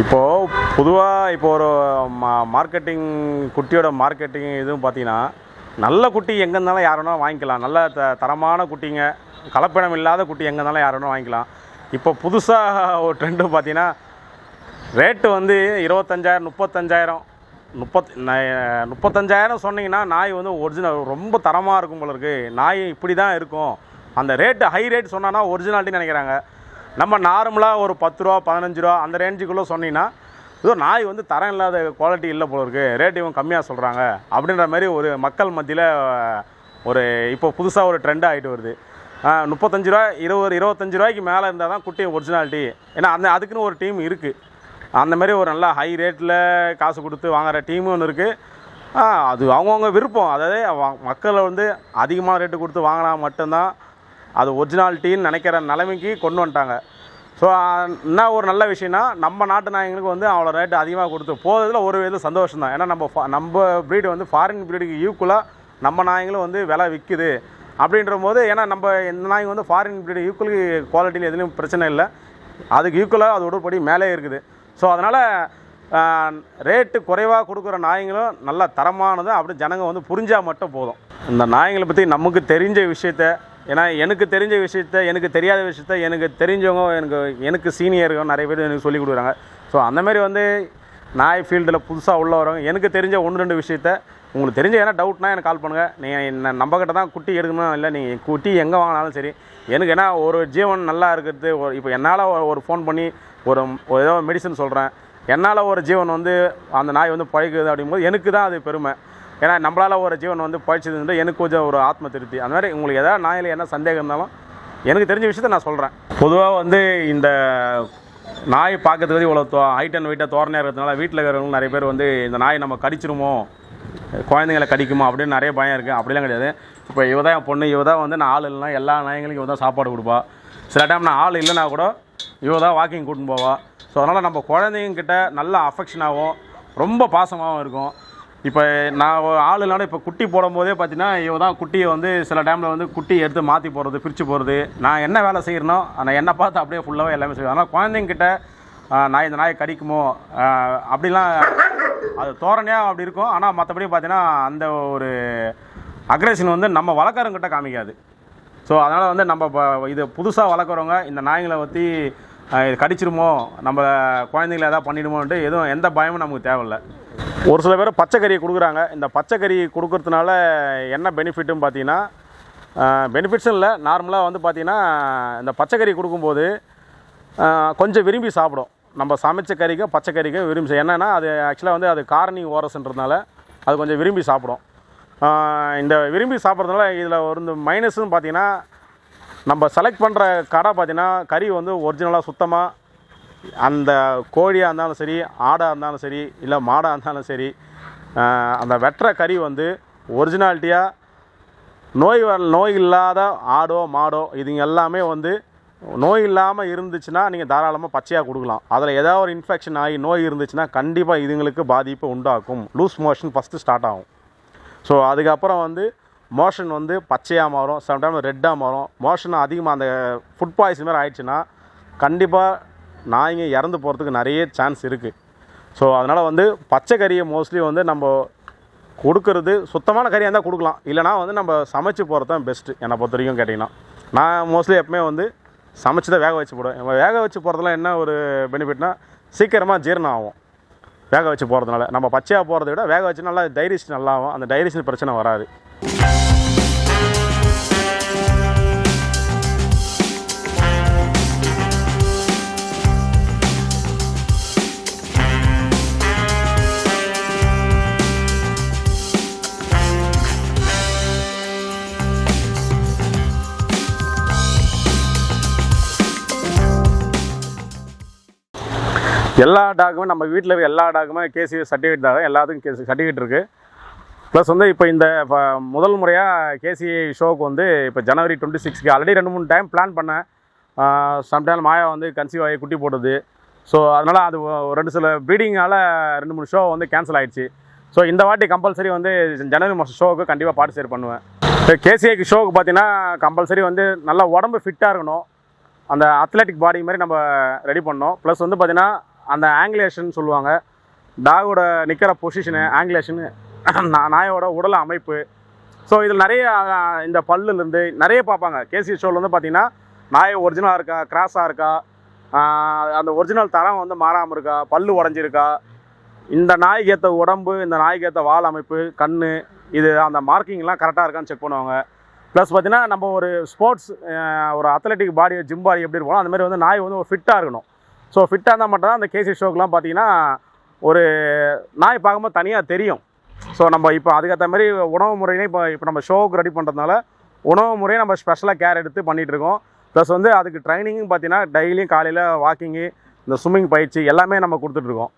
இப்போது பொதுவாக இப்போ ஒரு மா மார்க்கெட்டிங் குட்டியோட மார்க்கெட்டிங் இதுவும் பார்த்தீங்கன்னா நல்ல குட்டி எங்கே இருந்தாலும் யார் வேணாலும் வாங்கிக்கலாம். நல்ல த தரமான குட்டிங்க கலப்பினம் இல்லாத குட்டி எங்கே இருந்தாலும் யார் வேணாலும் வாங்கிக்கலாம். இப்போ புதுசாக ஒரு ட்ரெண்டு பார்த்தீங்கன்னா ரேட்டு வந்து இருபத்தஞ்சாயிரம் முப்பத்தஞ்சாயிரம் முப்பத் முப்பத்தஞ்சாயிரம் சொன்னீங்கன்னா நாய் வந்து ஒரிஜினல் ரொம்ப தரமாக இருக்கும் போல இருக்குது நாய் இப்படி தான் இருக்கும். அந்த ரேட்டு ஹை ரேட் சொன்னால் ஒரிஜினாலிட்டின்னு நினைக்கிறாங்க. நம்ம நார்மலாக ஒரு பத்து ரூபா பதினஞ்சு ரூபா அந்த ரேஞ்சுக்குள்ளே சொன்னீங்கன்னா இதோ நாய் வந்து தரம் இல்லாத குவாலிட்டி இல்லை போல இருக்குது ரேட் இவங்க கம்மியாக சொல்கிறாங்க அப்படின்ற மாதிரி ஒரு மக்கள் மத்தியில் ஒரு இப்போ புதுசாக ஒரு ட்ரெண்ட் ஆகிட்டு வருது. முப்பத்தஞ்சு ரூபா இருபது இருபத்தஞ்சு ரூபாய்க்கு மேலே இருந்தால் தான் குட்டி ஒரிஜினாலிட்டி ஏன்னா அந்த அதுக்குன்னு ஒரு டீம் இருக்குது அந்த மாதிரி ஒரு நல்லா ஹை ரேட்டில் காசு கொடுத்து வாங்குற டீமும் ஒன்று இருக்குது அது அவங்கவுங்க விருப்பம். அதாவது வ- மக்களை வந்து அதிகமான ரேட்டு கொடுத்து வாங்கினா மட்டும்தான் அது ஒரிஜினாலிட்டின்னு நினைக்கிற நிலைமைக்கு கொண்டு வந்துட்டாங்க. ஸோ என்ன ஒரு நல்ல விஷயம்னா நம்ம நாட்டு நாயங்களுக்கு வந்து அவ்வளோ ரேட்டு அதிகமாக கொடுத்து போகிறதுல ஒரு வித சந்தோஷம் தான் ஏன்னா நம்ம நம்ம ப்ரீடு வந்து ஃபாரின் ப்ரீடுக்கு ஈக்குவலாக நம்ம நாய்ங்களும் வந்து விலை விற்குது அப்படின்ற போது ஏன்னா நம்ம இந்த நாய் வந்து ஃபாரின் ப்ரீடு ஈக்குவல் குவாலிட்டியில் எதுலேயும் பிரச்சனை இல்லை. அதுக்கு ஈக்குவலாக அது உடற்படி மேலே இருக்குது. ஸோ அதனால் ரேட்டு குறைவாக கொடுக்குற நாய்ங்களும் நல்ல தரமானது அப்படி ஜனங்க வந்து புரிஞ்சால் மட்டும் போதும். இந்த நாய்ங்களை பற்றி நமக்கு தெரிஞ்ச விஷயத்த ஏன்னா எனக்கு தெரிஞ்ச விஷயத்த எனக்கு தெரியாத விஷயத்த எனக்கு தெரிஞ்சவங்க எனக்கு எனக்கு சீனியர்கள் நிறைய பேர் எனக்கு சொல்லிக் கொடுக்குறாங்க. ஸோ அந்தமாரி வந்து நாய் ஃபீல்டில் புதுசாக உள்ள வரவங்க எனக்கு தெரிஞ்ச ஒன்று ரெண்டு விஷயத்த உங்களுக்கு தெரிஞ்ச ஏன்னா டவுட்னா எனக்கு கால் பண்ணுங்கள் நீங்கள் என்ன நம்மக்கிட்ட தான் குட்டி எடுக்கணும் இல்லை நீங்கள் குட்டி எங்கே வாங்கினாலும் சரி. எனக்கு ஏன்னா ஒரு ஜீவன் நல்லா இருக்கிறது ஒரு இப்போ என்னால் ஒரு ஃபோன் பண்ணி ஒரு ஒரு ஏதோ மெடிசன் சொல்கிறேன் என்னால் ஒரு ஜீவன் வந்து அந்த நாய் வந்து பழகுது அப்படிங்கும்போது எனக்கு தான் அது பெருமை. ஏன்னா நம்மளால் ஒரு ஜீவன் வந்து பழிச்சது எனக்கு கொஞ்சம் ஒரு ஆத்ம திருப்தி. அந்த மாதிரி உங்களுக்கு எதாவது நாயில் என்ன சந்தேகம் இருந்தாலும் எனக்கு தெரிஞ்ச விஷயத்த நான் சொல்கிறேன் பொதுவாக வந்து இந்த நாய் பார்க்கறதுக்கு இவ்வளோ தோ ஹைட் அண்ட் வெயிட்டாக தோரணையாக இருக்கிறதுனால வீட்டில் இருக்கிறவங்க நிறைய பேர் வந்து இந்த நாய் நம்ம கடிச்சிருமோ? குழந்தைங்களை கடிக்குமா? அப்படின்னு நிறைய பயம் இருக்குது அப்படிலாம் கிடையாது. இப்போ இவ தான் என் பொண்ணு இவ தான் வந்து நான் ஆள் இல்லைனா எல்லா நாய்களுக்கும் இவ தான் சாப்பாடு கொடுப்பா. சில டைம் நான் ஆள் இல்லைனா கூட இவ தான் வாக்கிங் கூட்டின்னு போவா. ஸோ அதனால் நம்ம குழந்தைங்க கிட்ட நல்ல அஃபெக்ஷனாகவும் ரொம்ப பாசமாகவும் இருக்கும். இப்போ நான் ஆள் இல்லைனா இப்போ குட்டி போடும் போதே பார்த்தீங்கன்னா இவ தான் குட்டியை வந்து சில டைமில் வந்து குட்டி எடுத்து மாற்றி போடுறது பிரித்து போடுறது. நான் என்ன வேலை செய்கிறனோ நான் என்னை பார்த்து அப்படியே ஃபுல்லாகவே எல்லாமே செய்வேன். ஆனால் குழந்தைங்க நான் நாய் இந்த நாயை கடிக்குமோ அப்படிலாம் அது தோரணையாக அப்படி இருக்கும். ஆனால் மற்றபடி பார்த்தீங்கன்னா அந்த ஒரு அக்ரேஷன் வந்து நம்ம வளர்க்குறவங்கிட்ட காமிக்காது. ஸோ அதனால் வந்து நம்ம இப்போ இது புதுசாக வளர்க்குறவங்க இந்த நாய்களை பற்றி இது கடிச்சிருமோ? நம்ம குழந்தைங்கள எதாவது பண்ணிடுமோன்ட்டு எதுவும் எந்த பயமும் நமக்கு தேவையில்ல. ஒரு சில பேர் பச்சைக்கறியை கொடுக்குறாங்க. இந்த பச்சைக்கறி கொடுக்கறதுனால என்ன பெனிஃபிட்டும் பார்த்தீங்கன்னா பெனிஃபிட்ஸும் இல்லை. நார்மலாக வந்து பார்த்தீங்கன்னா இந்த பச்சைக்கறி கொடுக்கும்போது கொஞ்சம் விரும்பி சாப்பிடும். நம்ம சமைச்ச கறிக்கும் பச்சைக்கறிக்கும் விரும்பி என்னென்னா அது ஆக்சுவலாக வந்து அது காரணி ஓரஸ்ன்றதுனால அது கொஞ்சம் விரும்பி சாப்பிடும். இந்த விரும்பி சாப்பிட்றதுனால இதில் ஒரு மைனஸ்னு பார்த்தீங்கன்னா நம்ம செலக்ட் பண்ணுற கடை பார்த்திங்கன்னா கறி வந்து ஒரிஜினலாக சுத்தமாக அந்த கோழியாக இருந்தாலும் சரி ஆடாக இருந்தாலும் சரி இல்லை மாடாக இருந்தாலும் சரி அந்த வெட்டுற கறி வந்து ஒரிஜினாலிட்டியாக நோய் வர நோய் இல்லாத ஆடோ மாடோ இதுங்க எல்லாமே வந்து நோய் இல்லாமல் இருந்துச்சுன்னா நீங்கள் தாராளமாக பச்சையாக கொடுக்கலாம். அதில் ஏதாவது ஒரு இன்ஃபெக்ஷன் ஆகி நோய் இருந்துச்சுன்னா கண்டிப்பாக இதுங்களுக்கு பாதிப்பு உண்டாக்கும். லூஸ் மோஷன் ஃபஸ்ட்டு ஸ்டார்ட் ஆகும். ஸோ அதுக்கப்புறம் வந்து மோஷன் வந்து பச்சையாக மாறும் சம்டைம் ரெட்டாக மாறும். மோஷன் அதிகமாக அந்த ஃபுட் பாய்சன் மாதிரி ஆயிடுச்சுன்னா கண்டிப்பாக நாய்ங்க இறந்து போகிறதுக்கு நிறைய சான்ஸ் இருக்குது ஸோ அதனால் வந்து பச்சை கறியை மோஸ்ட்லி வந்து நம்ம கொடுக்கறது சுத்தமான கறியாக இருந்தால் கொடுக்கலாம். இல்லைனா வந்து நம்ம சமைச்சு போகிறது தான் பெஸ்ட்டு என்னை பொறுத்த வரைக்கும் கேட்டிங்கன்னா. நான் மோஸ்ட்லி எப்பவுமே வந்து சமைச்சு தான் வேக வச்சு போடுவேன். வேக வச்சு போகிறதுல என்ன ஒரு பெனிஃபிட்னா சீக்கிரமாக ஜீரணம் ஆகும். வேக வச்சு போகிறதுனால நம்ம பச்சையாக போகிறத விட வேக வச்சு நல்லா டைரிஷன் நல்லா ஆகும். அந்த டைரிஷன் பிரச்சனை வராது. எல்லா டாக்குமே நம்ம வீட்டில் எல்லா டாக்குமே கேசி சர்டிஃபிகேட் தான் எல்லாத்துக்கும் கேசி சர்டிஃபிகேட் இருக்குது ப்ளஸ் வந்து இப்போ இந்த இப்போ முதல் முறையாக கேசி ஷோவுக்கு வந்து இப்போ ஜனவரி டுவெண்ட்டி சிக்ஸ்க்கு ஆல்ரெடி ரெண்டு மூணு டைம் பிளான் பண்ணேன். சம்டைம் மாயா வந்து கன்சீவ் ஆகி குட்டி போட்டது. ஸோ அதனால் அது ரெண்டு சில ப்ரீடிங்கால் ரெண்டு மூணு ஷோ வந்து கேன்சல் ஆகிடுச்சு ஸோ இந்த வாட்டி கம்பல்சரி வந்து ஜனவரி மாதம் ஷோவுக்கு கண்டிப்பாக பார்ட்டிசிபேட் பண்ணுவேன். இப்போ கேசிஐக்கு ஷோவுக்கு பார்த்தீங்கன்னா கம்பல்சரி வந்து நல்லா உடம்பு ஃபிட்டாக இருக்கணும். அந்த அத்லெட்டிக் பாடி மாதிரி நம்ம ரெடி பண்ணோம் ப்ளஸ் வந்து பார்த்திங்கன்னா அந்த ஆங்கிலேஷன் சொல்லுவாங்க. டாகோட நிற்கிற பொசிஷனு ஆங்குலேஷனு நாயோட உடல் அமைப்பு. ஸோ இதில் நிறைய இந்த பல்லுலேருந்து நிறைய பார்ப்பாங்க. கேசி ஷோவில் வந்து பார்த்தீங்கன்னா நாய் ஒரிஜினலாக இருக்கா கிராஸாக இருக்கா அந்த ஒரிஜினல் தரம் வந்து மாறாமல் இருக்கா பல்லு உடஞ்சிருக்கா இந்த நாய்க்கு ஏற்ற உடம்பு இந்த நாய்க்கு ஏற்ற வால் அமைப்பு கண் இது அந்த மார்க்கிங்லாம் கரெக்டாக இருக்கான்னு செக் பண்ணுவாங்க. ப்ளஸ் பார்த்தீங்கன்னா நம்ம ஒரு ஸ்போர்ட்ஸ் ஒரு அத்லெட்டிக் பாடி ஜிம் பாடி எப்படி இருக்கணும் அந்த மாதிரி வந்து நாய் வந்து ஒரு ஃபிட்டாக இருக்கணும். ஸோ ஃபிட்டாக இருந்தால் மட்டும் தான் அந்த கேசி ஷோக்கெலாம் பார்த்தீங்கன்னா ஒரு நாய் பார்க்கும்போது தனியாக தெரியும். ஸோ நம்ம இப்போ அதுக்கேற்ற மாதிரி உணவு முறையிலே இப்போ இப்போ நம்ம ஷோவுக்கு ரெடி பண்ணுறதுனால உணவு முறையை நம்ம ஸ்பெஷலாக கேர் எடுத்து பண்ணிகிட்டு இருக்கோம். ப்ளஸ் வந்து அதுக்கு ட்ரைனிங்கும் பார்த்தீங்கன்னா டெய்லியும் காலையில் வாக்கிங்கு இந்த ஸ்விம்மிங் பயிற்சி எல்லாமே நம்ம கொடுத்துட்ருக்கோம்